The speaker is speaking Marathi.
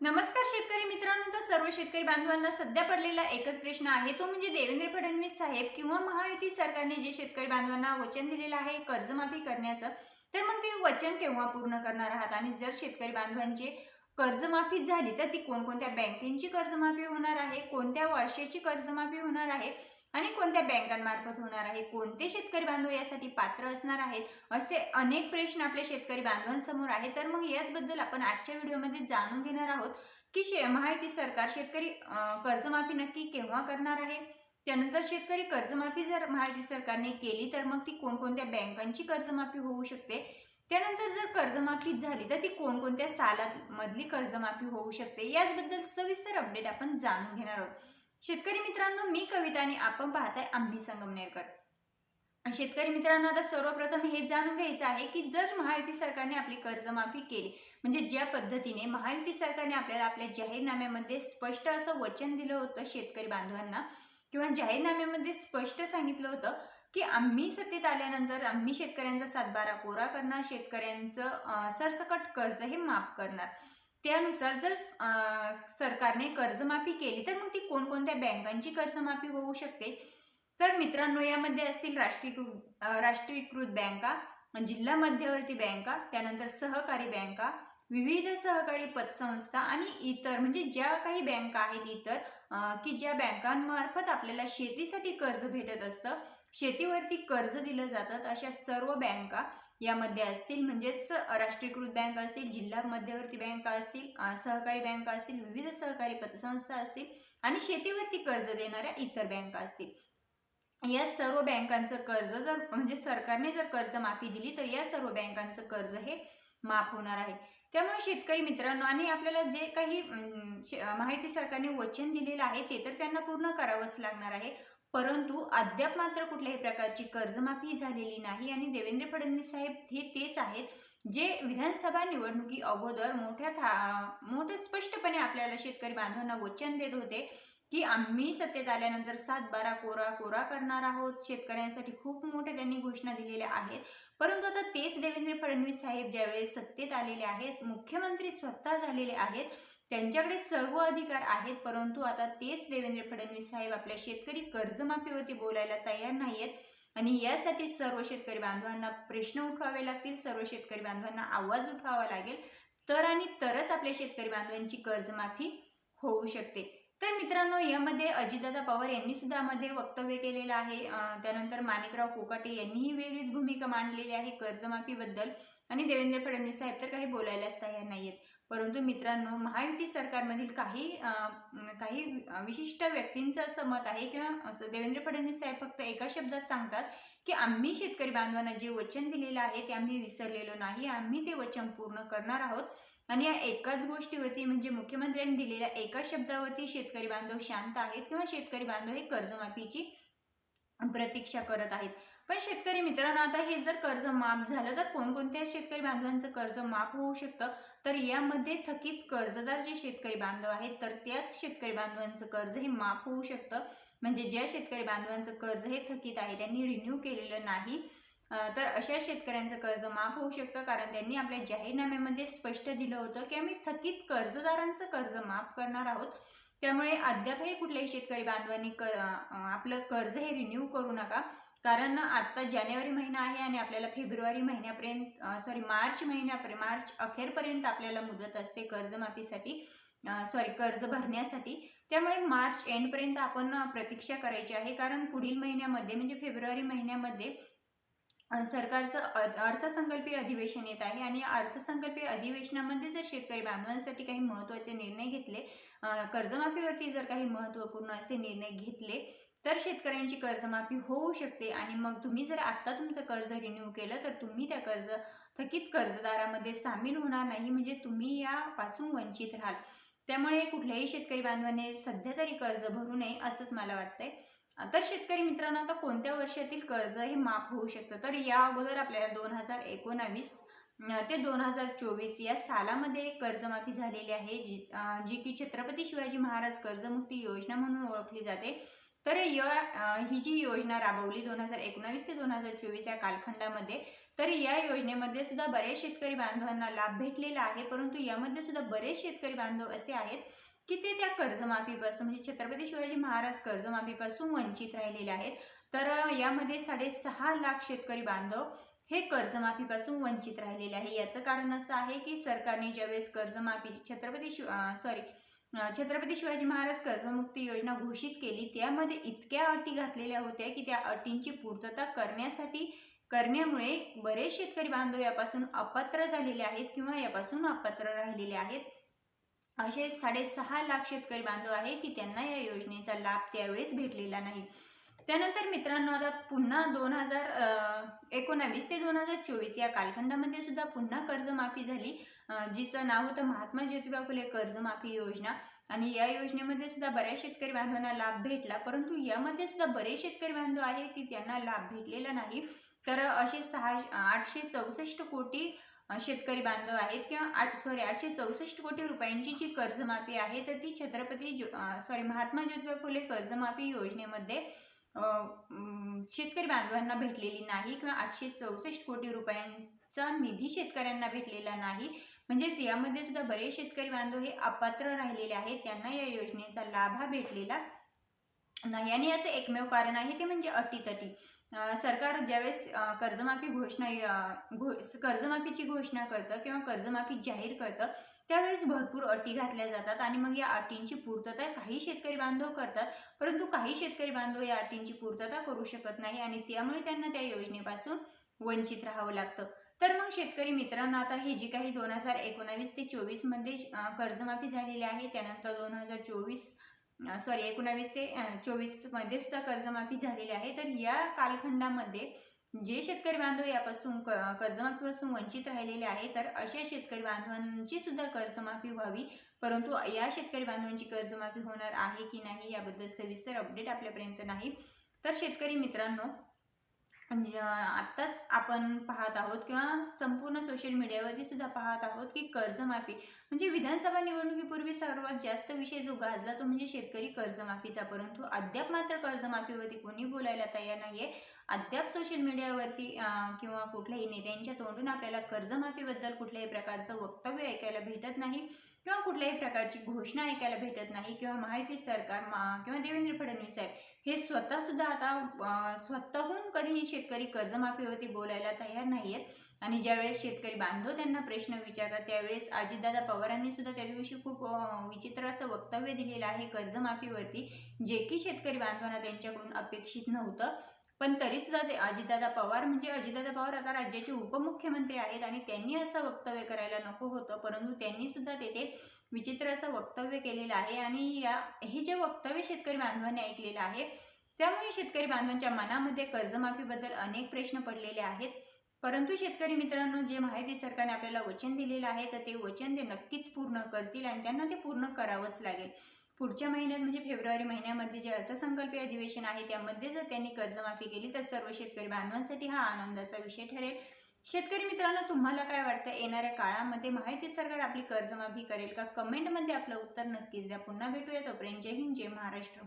नमस्कार शेतकरी मित्रांनो तर सर्व शेतकरी बांधवांना सध्या पडलेला एकच प्रश्न आहे. तो म्हणजे देवेंद्र फडणवीस साहेब किंवा महायुती सरकारने जे शेतकरी बांधवांना वचन दिलेलं आहे कर्जमाफी करण्याचं तर मग ते वचन केव्हा पूर्ण करणार आहात? आणि जर शेतकरी बांधवांचे कर्जमाफी झाली तर ती कोणकोणत्या बँकेची कर्जमाफी होणार आहे? कोणत्या वर्षाची कर्जमाफी होणार आहे? आणि कोणत्या बँकांमार्फत होणार आहे? कोणते शेतकरी बांधव यासाठी पात्र असणार आहेत? असे अनेक प्रश्न आपल्या शेतकरी बांधवांसमोर आहे तर मग याचबद्दल आपण आजच्या व्हिडिओमध्ये जाणून घेणार आहोत की शे माहिती सरकार शेतकरी कर्जमाफी नक्की केव्हा करणार आहे? त्यानंतर शेतकरी कर्जमाफी जर महायुती सरकारने केली तर मग ती कोणकोणत्या बँकांची कर्जमाफी होऊ शकते? त्यानंतर जर कर्जमाफी झाली तर ती कोणकोणत्या सालात मधली कर्जमाफी होऊ शकते? याचबद्दल सविस्तर अपडेट आपण जाणून घेणार आहोत. शेतकरी मित्रांनो मी कविता आणि आपण पाहताय आम्ही संगमनेरकर. शेतकरी मित्रांनो आता सर्वप्रथम हे जाणून घ्यायचं आहे की जर महायुती सरकारने आपली कर्जमाफी केली. म्हणजे ज्या पद्धतीने महायुती सरकारने आपल्याला आपल्या जाहीरनाम्यामध्ये स्पष्ट असं वचन दिलं होतं शेतकरी बांधवांना किंवा जाहीरनाम्यामध्ये स्पष्ट सांगितलं होतं की आम्ही सत्तेत आल्यानंतर आम्ही शेतकऱ्यांचा सातबारा कोरा करणार शेतकऱ्यांचं सरसकट कर्ज हे माफ करणार. त्यानुसार जर सरकारने कर्जमाफी केली तर मग ती कोणकोणत्या बँकांची कर्जमाफी होऊ शकते? तर मित्रांनो यामध्ये असतील राष्ट्रीयकृत राष्ट्रीयकृत बँका जिल्हा मध्यवर्ती बँका त्यानंतर सहकारी बँका विविध सहकारी पतसंस्था आणि इतर म्हणजे ज्या काही बँका आहेत इतर की ज्या बँकांमार्फत आपल्याला शेतीसाठी कर्ज भेटत असतं शेतीवरती कर्ज दिलं जातं अशा सर्व बँका यामध्ये असतील म्हणजेच राष्ट्रीयकृत बँक असतील जिल्हा मध्यवर्ती बँका असतील सहकारी बँका असतील विविध सहकारी पतसंस्था असतील आणि शेतीवरती कर्ज देणाऱ्या इतर बँका असतील. या सर्व बँकांचं कर्ज जर म्हणजे सरकारने जर कर्ज माफी दिली तर या सर्व बँकांचं कर्ज हे माफ होणार आहे. त्यामुळे शेतकरी मित्रांनो आणि आपल्याला जे काही माहिती सरकारने वचन दिलेलं आहे ते तर त्यांना पूर्ण करावंच लागणार आहे. परंतु अद्याप मात्र कुठल्याही प्रकारची कर्जमाफी झालेली नाही आणि देवेंद्र फडणवीस साहेब हे तेच आहेत जे विधानसभा निवडणुकी अगोदर मोठ्या था मोठं स्पष्टपणे आपल्याला शेतकरी बांधवांना वचन देत होते की आम्ही सत्तेत आल्यानंतर सात बारा कोरा कोरा करणार आहोत. शेतकऱ्यांसाठी खूप मोठ्या त्यांनी घोषणा दिलेल्या आहेत. परंतु आता तेच देवेंद्र फडणवीस साहेब ज्यावेळेस सत्तेत आलेले आहेत मुख्यमंत्री स्वतः झालेले आहेत त्यांच्याकडे सर्व अधिकार आहेत परंतु आता तेच देवेंद्र फडणवीस साहेब आपल्या शेतकरी कर्जमाफीवरती बोलायला तयार नाहीयेत. आणि यासाठी सर्व शेतकरी बांधवांना प्रश्न उठवावे लागतील सर्व शेतकरी बांधवांना आवाज उठवावा लागेल. तर आणि तरच आपल्या शेतकरी बांधवांची कर्जमाफी होऊ शकते. तर मित्रांनो यामध्ये अजितदादा पवार यांनी सुद्धा यामध्ये वक्तव्य केलेलं आहे. त्यानंतर माणिकराव कोकाटे यांनीही वेगळीच भूमिका मांडलेली आहे कर्जमाफीबद्दल. आणि देवेंद्र फडणवीस साहेब तर काही बोलायलाच तयार नाहीयेत. परंतु मित्रांनो महायुती सरकारमधील काही काही विशिष्ट व्यक्तींचं असं मत आहे किंवा असं देवेंद्र फडणवीस साहेब फक्त एका शब्दात सांगतात की आम्ही शेतकरी बांधवांना जे वचन दिलेलं आहे ते आम्ही विसरलेलो नाही आम्ही ते वचन पूर्ण करणार आहोत. आणि या एकाच गोष्टीवरती म्हणजे मुख्यमंत्र्यांनी दिलेल्या एका शब्दावरती शेतकरी बांधव शांत आहेत किंवा शेतकरी बांधव हे कर्जमाफीची प्रतीक्षा करत आहेत. पण शेतकरी मित्रांनो आता हे जर कर्ज माफ झालं तर कोणकोणत्या शेतकरी बांधवांचं कर्ज माफ होऊ शकतं? तर यामध्ये थकीत कर्जदार जे शेतकरी बांधव आहेत तर त्याच शेतकरी बांधवांचं कर्ज हे माफ होऊ शकतं. म्हणजे ज्या शेतकरी बांधवांचं कर्ज हे थकीत आहे त्यांनी रिन्यू केलेलं नाही तर अशा शेतकऱ्यांचं कर्ज माफ होऊ शकतं. कारण त्यांनी आपल्या जाहीरनाम्यामध्ये स्पष्ट दिलं होतं की आम्ही थकीत कर्जदारांचं कर्ज माफ करणार आहोत. त्यामुळे अद्यापही कुठल्याही शेतकरी बांधवांनी क आपलं कर्ज हे रिन्यू करू नका. कारण आत्ता जानेवारी महिना आहे आणि आपल्याला फेब्रुवारी महिन्यापर्यंत सॉरी मार्च महिन्यापर्यंत मार्च अखेरपर्यंत आपल्याला मुदत असते कर्जमाफीसाठी सॉरी कर्ज भरण्यासाठी. त्यामुळे मार्च एंडपर्यंत आपण प्रतीक्षा करायची आहे. कारण पुढील महिन्यामध्ये म्हणजे फेब्रुवारी महिन्यामध्ये सरकारचं अर्थसंकल्पीय अधिवेशन येत आहे. आणि अर्थसंकल्पीय अधिवेशनामध्ये जर शेतकरी बांधवांसाठी काही महत्त्वाचे निर्णय घेतले कर्जमाफीवरती जर काही महत्त्वपूर्ण असे निर्णय घेतले तर शेतकऱ्यांची कर्जमाफी होऊ शकते आणि मग तुम्ही जर आत्ता तुमचं कर्ज रिन्यू केलं तर तुम्ही त्या कर्ज थकीत कर्जदारामध्ये सामील होणार नाही म्हणजे तुम्ही यापासून वंचित राहाल. त्यामुळे कुठल्याही शेतकरी बांधवाने सध्या तरी कर्ज भरू नये असंच मला वाटतंय. तर शेतकरी मित्रांनो आता कोणत्या वर्षातील कर्ज हे माफ होऊ शकतं? तर या अगोदर आपल्याला दोन हजार एकोणावीस ते दोन हजार चोवीस या सालामध्ये एक कर्जमाफी झालेली आहे जी जी की छत्रपती शिवाजी महाराज कर्जमुक्ती योजना म्हणून ओळखली जाते. तर या ही जी योजना राबवली दोन हजार एकोणावीस ते दोन हजार चोवीस या कालखंडामध्ये तर या योजनेमध्ये सुद्धा बरेच शेतकरी बांधवांना लाभ भेटलेला आहे. परंतु यामध्ये सुद्धा बरेच शेतकरी बांधव असे आहेत की ते त्या कर्जमाफीपासून म्हणजे छत्रपती शिवाजी महाराज कर्जमाफीपासून वंचित राहिलेले आहेत. तर यामध्ये साडेसहा लाख शेतकरी बांधव हे कर्जमाफीपासून वंचित राहिलेले आहे. याचं कारण असं आहे की सरकारने ज्यावेळेस कर्जमाफी छत्रपती शिव सॉरी छत्रपती शिवाजी महाराज कर्जमुक्ती योजना घोषित केली. त्यामध्ये इतक्या अटी घातलेल्या होत्या की त्या अटींची पूर्तता करण्यासाठी करण्यामुळे बरेच शेतकरी बांधव यापासून अपात्र झालेले आहेत किंवा यापासून अपात्र राहिलेले आहेत. असे साडेसहा लाख शेतकरी बांधव आहे की त्यांना या योजनेचा लाभ त्यावेळेस भेटलेला नाही. त्यानंतर मित्रांनो आता पुन्हा दोन हजार एकोणावीस ते दोन हजार चोवीस या कालखंडामध्ये सुद्धा पुन्हा कर्जमाफी झाली. जिचं नाव होतं महात्मा ज्योतिबा फुले कर्जमाफी योजना. आणि या योजनेमध्ये सुद्धा बऱ्याच शेतकरी बांधवांना लाभ भेटला परंतु यामध्ये सुद्धा बरेच शेतकरी बांधव आहेत की त्यांना लाभ भेटलेला नाही. तर असे सहा आठशे चौसष्ट कोटी शेतकरी बांधव आहेत किंवा आठ सॉरी आठशे चौसष्ट कोटी रुपयांची जी कर्जमाफी आहे तर ती छत्रपती जो सॉरी महात्मा ज्योतिबा फुले कर्जमाफी योजनेमध्ये शेतकरी बांधवांना भेटलेली नाही किंवा आठशे चौसष्ट कोटी रुपयांचा निधी शेतकऱ्यांना भेटलेला नाही. म्हणजेच यामध्ये सुद्धा बरेच शेतकरी बांधव हे अपात्र राहिलेले आहेत. त्यांना या योजनेचा लाभ हा भेटलेला नाही आणि याचं एकमेव कारण आहे ते म्हणजे अटीतटी. सरकार ज्यावेळेस कर्जमाफी घोषणा घो कर्जमाफीची घोषणा करतं किंवा कर्जमाफी जाहीर करतं त्यावेळेस भरपूर अटी घातल्या जातात आणि मग या अटींची पूर्तता काही शेतकरी बांधव करतात परंतु काही शेतकरी बांधव या अटींची पूर्तता करू शकत नाही आणि त्यामुळे त्यांना त्या योजनेपासून वंचित राहावं लागतं. तर मग शेतकरी मित्रांनो आता हे जी काही दोन हजार एकोणावीस ते चोवीसमध्ये कर्जमाफी झालेली आहे त्यानंतर दोन हजार चोवीस सॉरी एकोणावीस ते चोवीसमध्ये सुद्धा कर्जमाफी झालेली आहे. तर या कालखंडामध्ये जे शेतकरी बांधव यापासून क कर्जमाफीपासून वंचित राहिलेले आहे तर अशा शेतकरी बांधवांची सुद्धा कर्जमाफी व्हावी. परंतु या शेतकरी बांधवांची कर्जमाफी होणार आहे की नाही याबद्दल सविस्तर अपडेट आपल्यापर्यंत नाही. तर शेतकरी मित्रांनो म्हणजे, आत्ताच आपण पाहत आहोत किंवा संपूर्ण सोशल मीडियावरती सुद्धा पाहत आहोत की कर्जमाफी. म्हणजे विधानसभा निवडणुकीपूर्वी सर्वात जास्त विषय जो गाजला तो म्हणजे शेतकरी कर्जमाफीचा. परंतु अद्याप मात्र कर्जमाफीवरती कोणी बोलायला तयार नाहीये. अद्याप सोशल मीडियावरती किंवा कुठल्याही नेत्यांच्या तोंडून आपल्याला कर्जमाफीबद्दल कुठल्याही प्रकारचं वक्तव्य ऐकायला भेटत नाही. किंवा कुठल्याही प्रकारची घोषणा ऐकायला भेटत नाही किंवा माहिती सरकार किंवा देवेंद्र फडणवीस साहेब हे स्वतः सुद्धा आता स्वतःहून कधीही शेतकरी कर्जमाफीवरती बोलायला तयार नाही आहेत आणि ज्यावेळेस शेतकरी बांधव त्यांना प्रश्न विचारतात त्यावेळेस अजितदादा पवारांनी सुद्धा त्या दिवशी खूप विचित्र असं वक्तव्य दिलेलं आहे कर्जमाफीवरती. जे की शेतकरी बांधवांना त्यांच्याकडून अपेक्षित नव्हतं. पण तरी सुद्धा ते अजितदादा पवार म्हणजे अजितदादा पवार आता राज्याचे उपमुख्यमंत्री आहेत आणि त्यांनी असं वक्तव्य करायला नको होतं परंतु त्यांनी सुद्धा तेथे विचित्र असं वक्तव्य केलेलं आहे आणि या हे जे वक्तव्य शेतकरी बांधवांनी ऐकलेलं आहे त्यामुळे शेतकरी बांधवांच्या मनामध्ये कर्जमाफीबद्दल अनेक प्रश्न पडलेले आहेत. परंतु शेतकरी मित्रांनो जे माहिती सरकारने आपल्याला वचन दिलेलं आहे तर ते वचन ते नक्कीच पूर्ण करतील आणि त्यांना ते पूर्ण करावंच लागेल. पुढच्या महिन्यात म्हणजे फेब्रुवारी महिन्यामध्ये जे अर्थसंकल्पीय अधिवेशन आहे त्यामध्ये जर त्यांनी कर्जमाफी केली तर सर्व शेतकरी बांधवांसाठी हा आनंदाचा विषय ठरेल. शेतकरी मित्रांनो तुम्हाला काय वाटतं? येणाऱ्या काळामध्ये माहिती सरकार आपली कर्जमाफी करेल का? कमेंटमध्ये आपलं उत्तर नक्कीच द्या. पुन्हा भेटूया तोपर्यंत. जय हिंद जय महाराष्ट्र.